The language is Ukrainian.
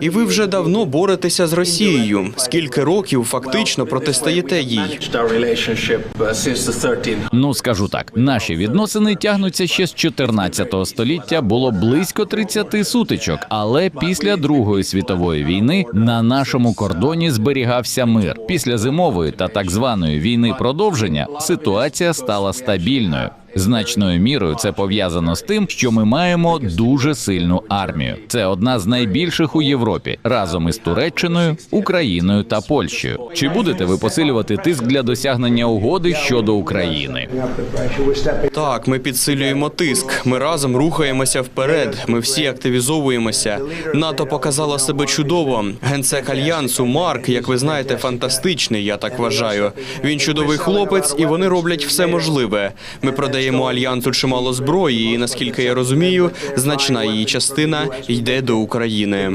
І ви вже давно боретеся з Росією. Скільки років фактично протистоїте їй? Ну скажу так, наші відносини тягнуться ще з 14 століття. Було близько 30 сутичок, але після Другої світової війни на нашому кордоні зберігався мир. Після зимової та так званої війни продовження ситуація стала стабільною. Значною мірою це пов'язано з тим, що ми маємо дуже сильну армію. Це одна з найбільших у Європі разом із Туреччиною, Україною та Польщею. Чи будете ви посилювати тиск для досягнення угоди щодо України? Так, ми підсилюємо тиск. Ми разом рухаємося вперед. Ми всі активізовуємося. НАТО показала себе чудово. Генсек альянсу Марк, як ви знаєте, фантастичний. Я так вважаю. Він чудовий хлопець, і вони роблять все можливе. Ми продаємо альянсу чимало зброї, і наскільки я розумію, значна її частина йде до України.